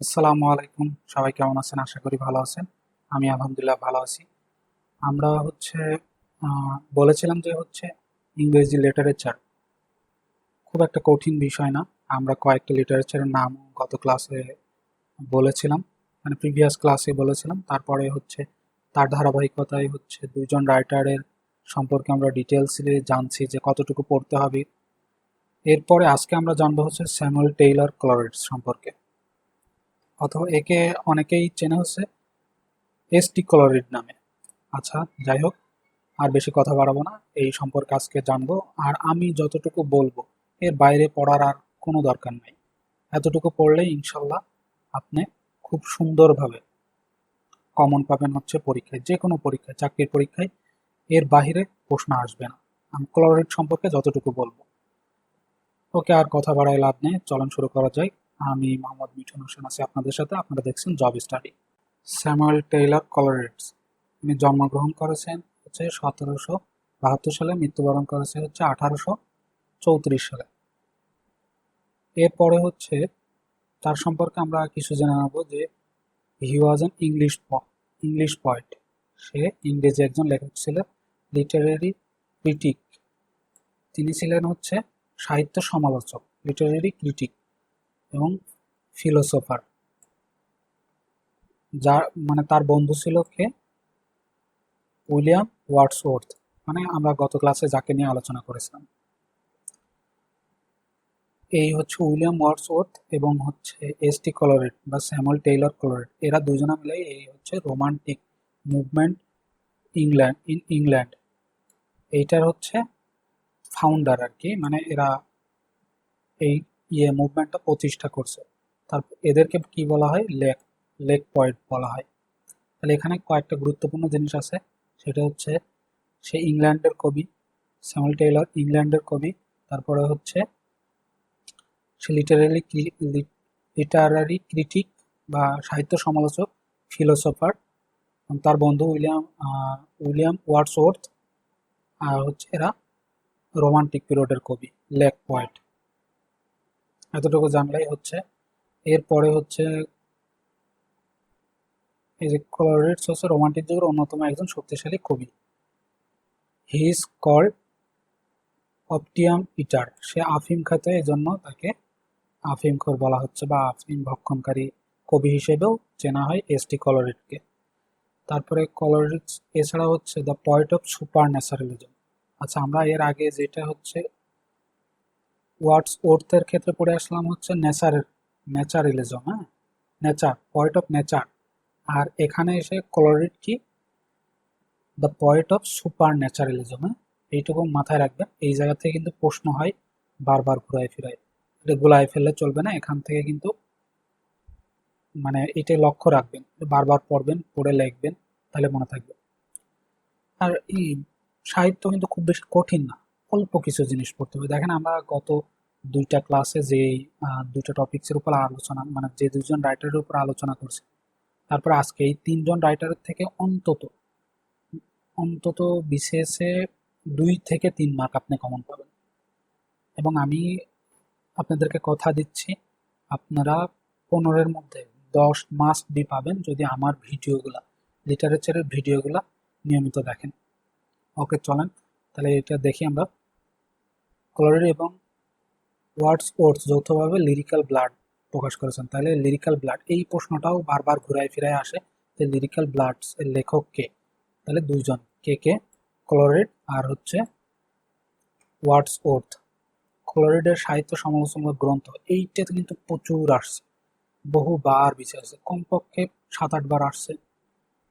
আসসালামু আলাইকুম। সবাই কেমন আছেন? আশা করি ভালো আছেন। আমি আলহামদুলিল্লাহ ভালো আছি। আমরা হচ্ছে বলেছিলাম যে হচ্ছে ইংরেজি লিটারেচার খুব একটা কঠিন বিষয় না। আমরা কয়েকটা লিটারেচারের নাম গত ক্লাসে বলেছিলাম মানে প্রিভিয়াস ক্লাসে বলেছিলাম। তারপরে হচ্ছে, তার ধারাবাহিকতায় হচ্ছে দুজন রাইটারের সম্পর্কে আমরা ডিটেলসলি জানছি যে কতটুকু পড়তে হবে। এরপরে আজকে আমরা জানব হচ্ছে স্যামুয়েল টেইলর ক্লরেটস সম্পর্কে। অথবা একে অনেকেই চেনা হচ্ছে এসটি ক্লোরিড নামে। আচ্ছা যাই হোক, আর বেশি কথা বাড়াবো না, এই সম্পর্কে আজকে জানব, আর আমি যতটুকু বলব, এর বাইরে পড়ার আর কোনো দরকার নাই। এতটুকু পড়লেই ইনশাল্লাহ আপনি খুব সুন্দরভাবে কমন পাবেন হচ্ছে পরীক্ষায় যে কোনো পরীক্ষায়, চাকরির পরীক্ষায়, এর বাইরে প্রশ্ন আসবে না। আমি ক্লোরিড সম্পর্কে যতটুকু বলব। ওকে, আর কথা বাড়ায় লাভ নেই, চলন শুরু করা যায় আমি মোহাম্মদ মিঠুন হোসেন আছি আপনাদের সাথে। আপনারা দেখছেন job study Samuel Taylor Coleridge তিনি জন্মগ্রহণ করেছেন হচ্ছে সতেরোশো বাহাত্তর সালে, মৃত্যুবরণ করেছে হচ্ছে আঠারোশো চৌত্রিশ সালে। এরপরে হচ্ছে তার সম্পর্কে আমরা কিছু জেনে নেব যে he was an English English poet সে ইংরেজি একজন লেখক ছিলেন লিটারেরি ক্রিটিক তিনি ছিলেন হচ্ছে সাহিত্য সমালোচক লিটারেরি ক্রিটিক এবং ফিলোসোফার যার মানে তার বন্ধু ছিল কে? উইলিয়াম ওয়ার্ডসওয়ার্থ মানে আমরা গত ক্লাসে যাকে নিয়ে আলোচনা করেছিলাম। এই হচ্ছে উইলিয়াম ওয়ার্ডসওয়ার্থ এবং হচ্ছে এস টি কলোরেট বা স্যামুয়েল টেইলর কলোরেট এরা দুজনে মিলে এই হচ্ছে romantic movement England in England এইটার হচ্ছে ফাউন্ডার আর কি মানে এরা এই ইয়ে মুভমেন্টটা প্রতিষ্ঠা করছে। তারপর এদেরকে কি বলা হয়? লেক লেক পয়েন্ট বলা হয়। তাহলে এখানে কয়েকটা গুরুত্বপূর্ণ জিনিস আছে। সেটা হচ্ছে সে ইংল্যান্ডের কবি, স্যামুয়েল টেইলর ইংল্যান্ডের কবি, তারপরে হচ্ছে সে লিটারারি লিটারারি ক্রিটিক বা সাহিত্য সমালোচক ফিলোসোফার তার বন্ধু উইলিয়াম উইলিয়াম ওয়ার্ডসওয়ার্থ, আর হচ্ছে এরা রোমান্টিক পিরিয়ডের কবি, লেক পয়েন্ট। এতটুকু জানলেই হচ্ছে। এরপরে হচ্ছে এই যে কলোরিডস হচ্ছে রোমান্টিক যুগের অন্যতম একজন শক্তিশালী কবি। হি ইজ কল্ড অপটিয়াম ইটার সে আফিম খাতে এই জন্য তাকে আফিম আফিমখোর বলা হচ্ছে বা আফিম ভক্ষণকারী কবি হিসেবেও চেনা হয় এস টি কলোরিডকে তারপরে কলোরিডস এছাড়া হচ্ছে the point of supernaturalism আচ্ছা আমরা এর আগে যেটা হচ্ছে ওয়ার্ডস ওর্থের ক্ষেত্রে পড়ে আসলাম হচ্ছে নেচার, ন্যাচারালিজম হ্যাঁ? Nature, point of nature. আর এখানে এসে কলোরিড কি? The point of supernaturalism হ্যাঁ? এইটুকু মাথায় রাখবেন। এই জায়গা থেকে কিন্তু প্রশ্ন হয়, বারবার ঘুরায় ফিরায়। এটা গোলায় ফেললে চলবে না, এখান থেকে কিন্তু মানে এটাই লক্ষ্য রাখবেন। বারবার পড়বেন, পড়ে লিখবেন, তাহলে মনে থাকবে। আর এই সাহিত্য কিন্তু খুব বেশি কঠিন না। অল্প কিছু জিনিস পড়তে হবে। দেখেন আমরা গত দুইটা ক্লাসে যে দুইটা টপিক্সের উপর আলোচনা মানে যে দুজন রাইটারের উপর আলোচনা করছি, তারপর আজকে এই তিনজন রাইটারের থেকে অন্তত অন্তত বিশেষে দুই থেকে তিন মার্ক আপনি কমন পাবেন। এবং আমি আপনাদেরকে কথা দিচ্ছি, আপনারা পনেরোর মধ্যে দশ মাস বি পাবেন যদি আমার ভিডিওগুলা লিটারেচারের ভিডিওগুলা নিয়মিত দেখেন। ওকে চলেন, তাহলে এটা দেখি আমরা। কলোরিড এবং ওয়ার্ডস ওর্ডস যৌথভাবে লিরিক্যাল ব্লাড প্রকাশ করেছেন। তাহলে লিরিক্যাল ব্লাড এই প্রশ্নটাও বারবার ঘুরায় ফিরায় আসে যে লিরিক্যাল ব্লাডস এর লেখক কে? তাহলে দুইজন, কে কে? ক্লোরিড আর হচ্ছে ওয়ার্ডস ওর্থ ক্লোরিডের সাহিত্য সমালোচনামূলক গ্রন্থ, এইটাতে কিন্তু প্রচুর আসছে। বহুবার বিচার আসছে কমপক্ষে সাত আটবার আসছে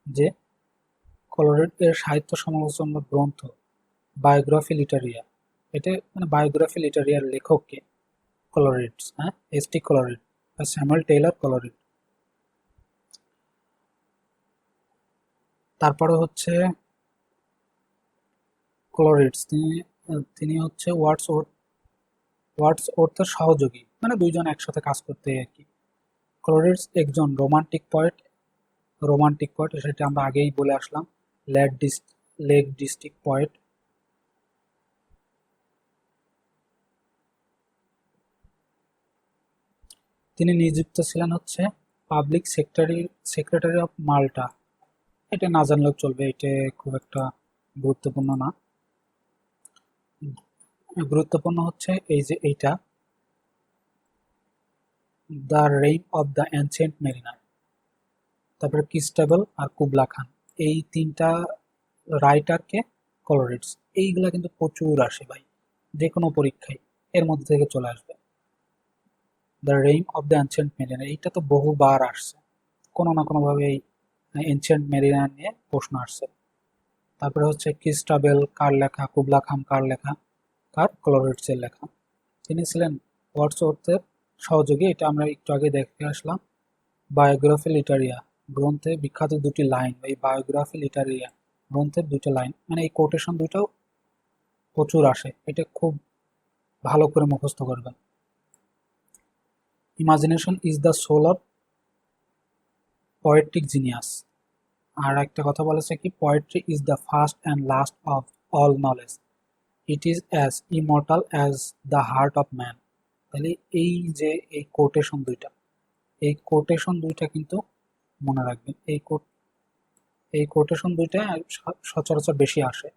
যে ক্লোরিড এর সাহিত্য সমালোচনামূলক গ্রন্থ বায়োগ্রাফি লিটারিয়া এটা মানে বায়োগ্রাফি লিটারিয়ার লেখক কে? ক্লোরিডস হ্যাঁ? এস টি ক্লোরিড বা স্যামুয়েল টেইলর ক্লোরিড তারপরে হচ্ছে ক্লোরিডস তিনি তিনি হচ্ছে ওয়ার্ডস ওর্থ ওয়ার্ডস ওর্থের সহযোগী। মানে দুইজন একসাথে কাজ করতে আর কি। ক্লোরিডস একজন রোমান্টিক পয়েট রোমান্টিক পয়েট সেটা আমরা আগেই বলে আসলাম। লেক ডিস্ট্রিক্ট পয়েট তিনি নিযুক্ত ছিলেন হচ্ছে public secretary secretary of Malta এটা না জানলেও চলবে, এটা খুব একটা গুরুত্বপূর্ণ না। গুরুত্বপূর্ণ হচ্ছে এই যে এইটা। The rime of the ancient mariner তারপরে কিস্টেবল আর কুবলা খান এই তিনটা রাইটারকে কলোরেটস এইগুলা কিন্তু প্রচুর আসে ভাই যে কোনো পরীক্ষায়। এর মধ্যে থেকে চলে আসবে। The rime of the ancient mariner এইটা তো বহুবার আসছে। কোনো না কোনোভাবে এই এনশিয়েন্ট মেরিনার নিয়ে প্রশ্ন আসছে। তারপরে হচ্ছে ক্রিস্টাবেল কার লেখা কুবলা খান কার লেখা, কার ক্লোরেটসের লেখা। তিনি ছিলেন ওয়ার্ডসওয়ার্থের সহযোগী, এটা আমরা একটু আগে দেখে আসলাম। বায়োগ্রাফি লিটারিয়া গ্রন্থে বিখ্যাত দুটি লাইন, এই বায়োগ্রাফি লিটারিয়া গ্রন্থের দুটো লাইন মানে এই কোটেশন দুটাও প্রচুর আসে। এটা খুব ভালো করে মুখস্থ করবেন। Imagination is the soul of poetic genius আর একটা কথা বলেছে কি poetry is the first and last of all knowledge it is as immortal as the heart of man তাহলে এই যে এই কোটেশন দুইটা, এই কোটেশন দুইটা কিন্তু মনে রাখবেন, এই কোট এই কোটেশন দুইটা সচরাচর বেশি আসে।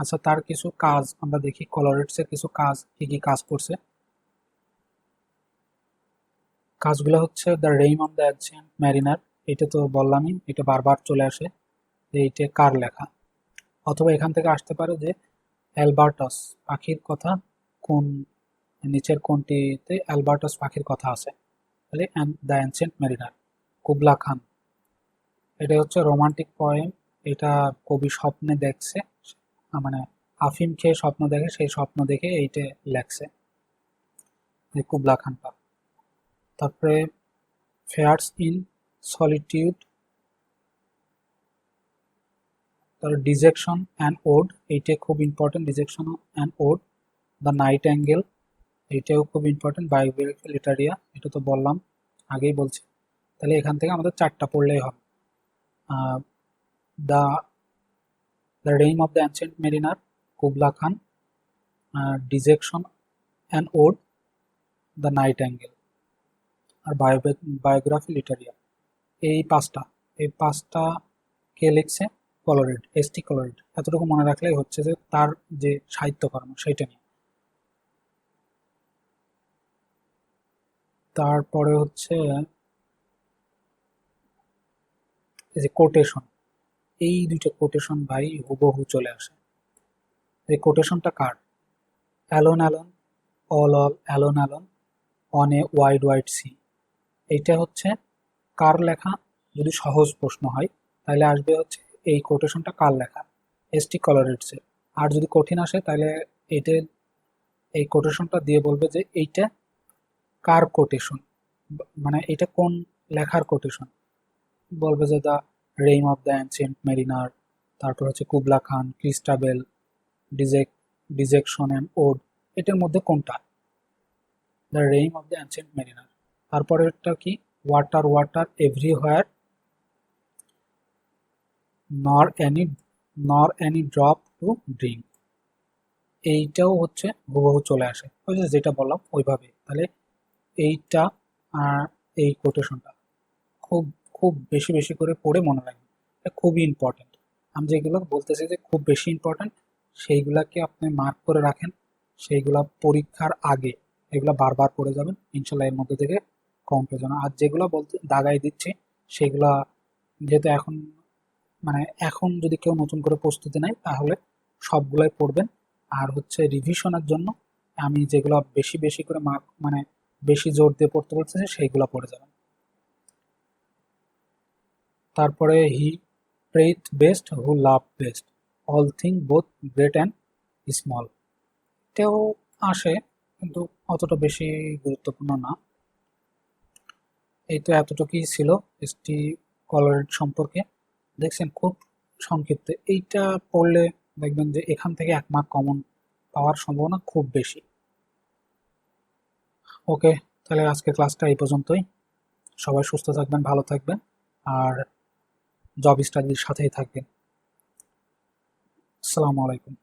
আচ্ছা তার কিছু কাজ আমরা দেখি কলোরেটসের কিছু কাজ, কি কি কাজ করছে? কাজগুলো হচ্ছে the rime on the ancient mariner এটা তো বললামই, এটা বারবার চলে আসে যে এইটা কার লেখা? অথবা এখান থেকে আসতে পারে যে অ্যালবার্টাস পাখির কথা, কোন নিচের কোনটিতে অ্যালবার্টাস পাখির কথা আছে, তাহলে the ancient mariner Kubla Khan. এটা হচ্ছে রোমান্টিক পয়েম এটা কবি স্বপ্নে দেখছে মানে আফিম খেয়ে স্বপ্ন দেখে, সেই স্বপ্ন দেখে এইটা লেখছে কুবলা খান তারপরে ফেয়ার্স ইন সলিটিউড তার ডিজেকশন অ্যান্ড ওড এইটা খুব important dejection and ode the nightingale এইটাও খুব ইম্পর্টেন্ট বায়োগ্রাফি লিটারিয়া এটা তো বললাম, আগেই বলছি। তাহলে এখান থেকে আমাদের চারটা পড়লেই হবে। The the rime of the ancient mariner Kubla Khan dejection and ode the nightingale R biography লিটারিয়া এই পাঁচটা এই পাঁচটা কে লিখছে? কলোরেড এসটি কলোরেড এতটুকু মনে রাখলেই হচ্ছে যে তার যে সাহিত্যকর্ম সেইটা নিয়ে। তারপরে হচ্ছে এই যে কোটেশন এই দুইটা কোটেশন ভাই হুবহু চলে আসে। এই কোটেশনটা কার? Alone alone all all alone alone on a wide wide sea এইটা হচ্ছে কার লেখা? যদি সহজ প্রশ্ন হয়, তাহলে আসবে হচ্ছে এই কোটেশনটা কার লেখা? এসটি কলারেটসের আর যদি কঠিন আসে, তাহলে এইটা এই কোটেশনটা দিয়ে বলবে যে এইটা কার কোটেশন মানে এটা কোন লেখার কোটেশন বলবে যে the rime of the ancient mariner তারপর হচ্ছে Kubla Khan Christabel deject dejection and ode এটার মধ্যে কোনটা? The rime of the ancient mariner তারপরেরটা কি? Water water everywhere nor any nor any drop to drink এইটাও হচ্ছে হুবহু চলে আসে। ওই যে যেটা বললাম, ওইভাবে। তাহলে এইটা এই কোটেশনটা খুব খুব বেশি বেশি করে পড়ে মনে রাখবেন। এটা খুবই ইম্পর্টেন্ট আমি যেগুলো বলতেছি যে খুব বেশি ইম্পর্টেন্ট সেইগুলাকে আপনি মার্ক করে রাখেন। সেইগুলা পরীক্ষার আগে, এগুলো বারবার পড়ে যাবেন। ইনশাল্লাহ এর মধ্যে থেকে কম যাবেন আর যেগুলো বলতে দাগাই দিচ্ছে, সেগুলা যেহেতু এখন মানে এখন যদি কেউ নতুন করে প্রস্তুতি নেয়, তাহলে সবগুলাই পড়বেন। আর হচ্ছে রিভিশনের জন্য আমি যেগুলো বেশি বেশি করে মার্ক মানে বেশি জোর দিয়ে পড়তে বলতেছি, সেইগুলো পড়ে যাবেন। তারপরে he prayeth best who love best all thing both great and small এটাও আসে, কিন্তু অতটা বেশি গুরুত্বপূর্ণ না। এই তো এতটুকুই ছিল এসটি কলারেট সম্পর্কে। দেখছেন খুব সংক্ষিপ্ত। এইটা পড়লে দেখবেন যে এখান থেকে এক মার্ক কমন পাওয়ার সম্ভাবনা খুব বেশি। ওকে, তাহলে আজকে ক্লাসটা এই পর্যন্তই। সবাই সুস্থ থাকবেন, ভালো থাকবেন, আর জব স্টাডির সাথেই থাকবেন। আসসালামু আলাইকুম।